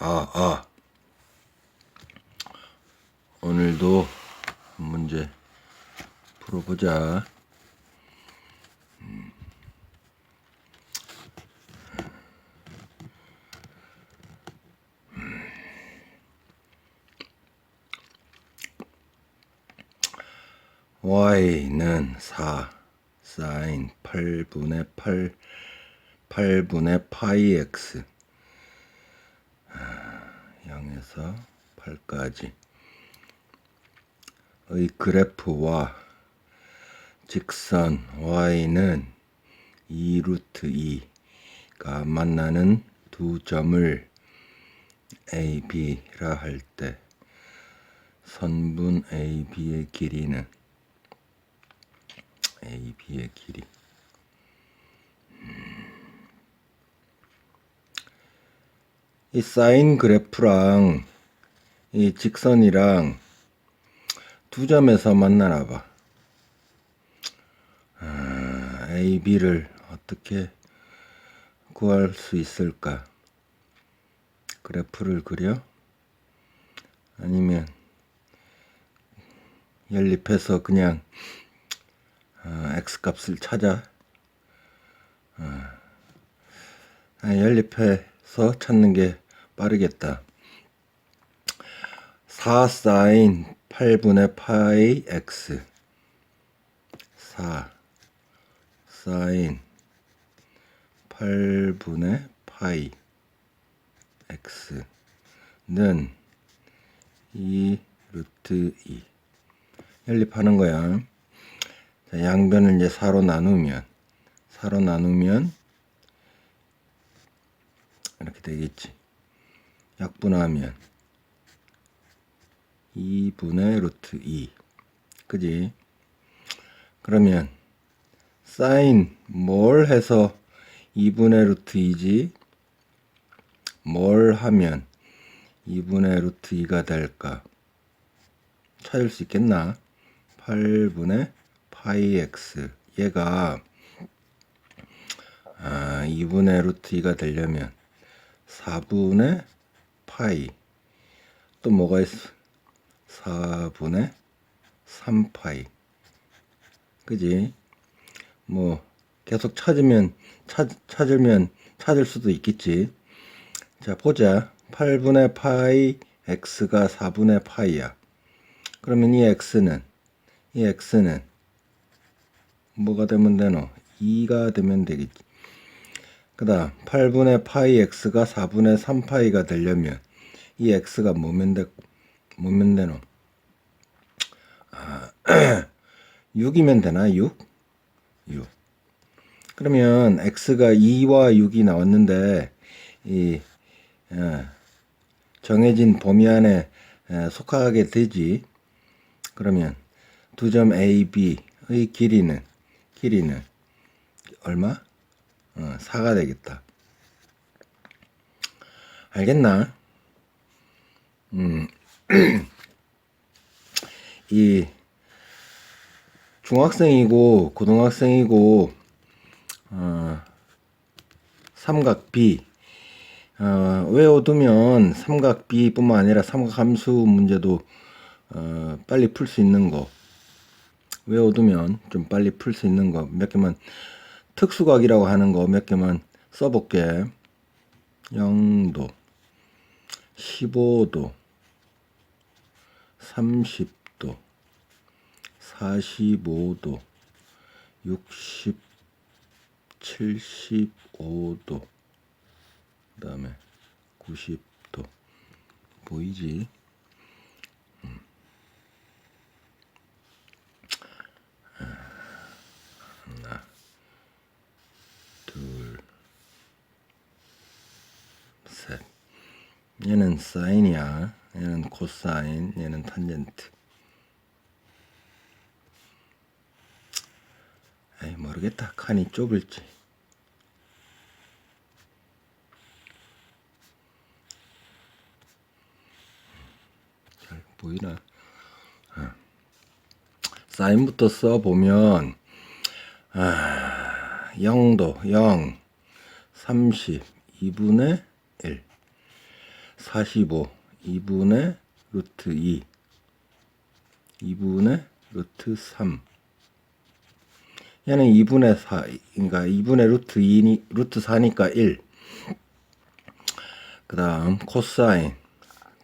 아, 아. 오늘도 한 문제 풀어보자. 음. y는 4 사인 8분의 8 8분의 파이 x 0에서 8까지. 의 그래프와 직선 y는 2루트 2가 만나는 두 점을 a, b라 할 때 선분 a, b의 길이는 a, b의 길이 이 사인 그래프랑 이 직선이랑 두 점에서 만나나 봐. 아, A, B를 어떻게 구할 수 있을까? 그래프를 그려? 아니면 연립해서 그냥 어, x 값을 찾아? 어, 아, 연립해 서 찾는 게 빠르겠다. 4 사인 8분의 파이 x 4 사인 8분의 파이 x는 2 루트 2 연립하는 거야. 자, 양변을 이제 4로 나누면 4로 나누면 이렇게 되겠지. 약분하면 2분의 루트 2 그지? 그러면 사인 뭘 해서 2분의 루트 2지? 뭘 하면 2분의 루트 2가 될까? 찾을 수 있겠나? 8분의 파이 x 얘가 아, 2분의 루트 2가 되려면 4분의 파이 또 뭐가 있어? 4분의 3파이 그지? 뭐 계속 찾으면 찾, 찾으면 찾을 수도 있겠지 자 보자 8분의 파이 x가 4분의 파이야 그러면 이 x는 이 x는 뭐가 되면 되노? 2가 되면 되겠지 그 다음 8분의 파이 x가 4분의 3파이가 되려면 이 x가 뭐면 되, 뭐면 되노? 아, 6이면 되나? 6? 6. 그러면 x가 2와 6이 나왔는데 이 어, 정해진 범위 안에 에, 속하게 되지. 그러면 두 점 A, B의 길이는 길이는 얼마? 어, 4가 되겠다. 알겠나? 음, 이 중학생이고 고등학생이고 어, 삼각 B 어, 외워두면 삼각 B뿐만 아니라 삼각 함수 문제도 어, 빨리 풀 수 있는 거 외워두면 좀 빨리 풀 수 있는 거 몇 개만 특수각이라고 하는 거 몇 개만 써볼게 0도 15도 30도 45도 60 75도 그 다음에 90도 보이지? 음. 하나 둘셋 얘는 사인이야. 얘는 코사인. 얘는 탄젠트. 에이 모르겠다. 칸이 좁을지. 잘 보이나? 어. 사인부터 써보면 아, 0도 0 30 2분의 1 45 2분의 루트 2 2분의 루트 3 얘는 2분의 4 그러니까 2분의 루트 2니 루트 4니까 1 그다음 코사인.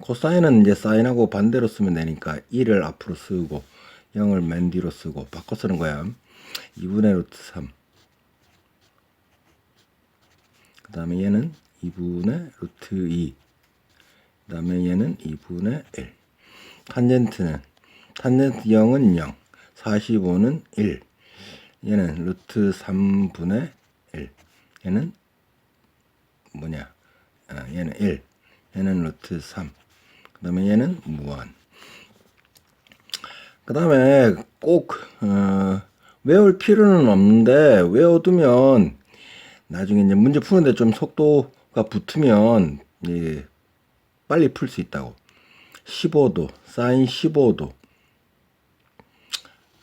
코사인은 이제 사인하고 반대로 쓰면 되니까 1을 앞으로 쓰고 0을 맨 뒤로 쓰고 바꿔 쓰는 거야. 2분의 루트 3 그 다음에 얘는 2분의 루트 2. 그 다음에 얘는 2분의 1. 탄젠트는, 탄젠트 0은 0. 45는 1. 얘는 루트 3분의 1. 얘는 뭐냐? 아, 얘는 1. 얘는 루트 3. 그 다음에 얘는 무한. 그 다음에 꼭, 어, 외울 필요는 없는데, 외워두면 나중에 이제 문제 푸는데 좀 속도가 붙으면 예, 빨리 풀 수 있다고. 15도, 사인 15도,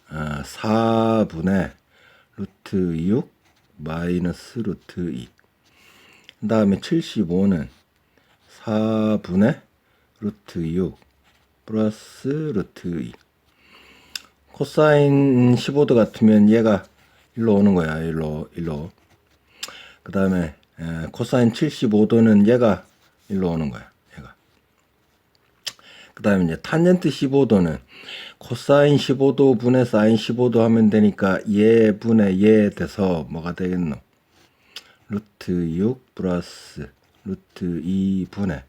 아, 4분의 루트 6 마이너스 루트 2. 그 다음에 75는 4분의 루트 6 플러스 루트 2. 코사인 15도 같으면 얘가 일로 오는 거야. 일로, 일로. 그 다음에 코사인 75도는 얘가 일로 오는 거야. 그 다음에 이제 탄젠트 15도는 코사인 15도 분의 사인 15도 하면 되니까 얘 분의 얘 돼서 뭐가 되겠노? 루트 6 플러스 루트 2 분의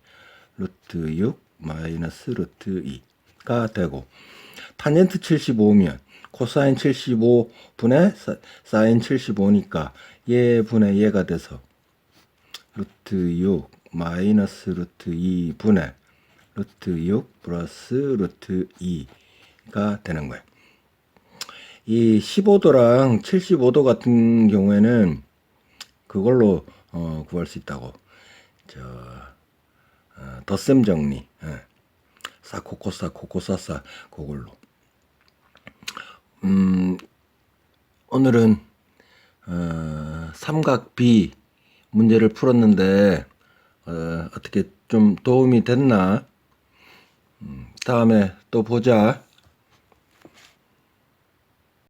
루트 6 마이너스 루트 2가 되고 탄젠트 75면 코사인 75 분의 사- 사인 75니까 얘 분의 얘가 돼서 루트 6 마이너스 루트 2 분의 루트 6 플러스 루트 2가 되는 거예요. 이 15도랑 75도 같은 경우에는 그걸로 어, 구할 수 있다고. 저 어, 덧셈 정리. 예. 사코코사 코코사사 그걸로. 음, 오늘은 어, 삼각 B 문제를 풀었는데 어, 어떻게 좀 도움이 됐나? 음, 다음에 또 보자.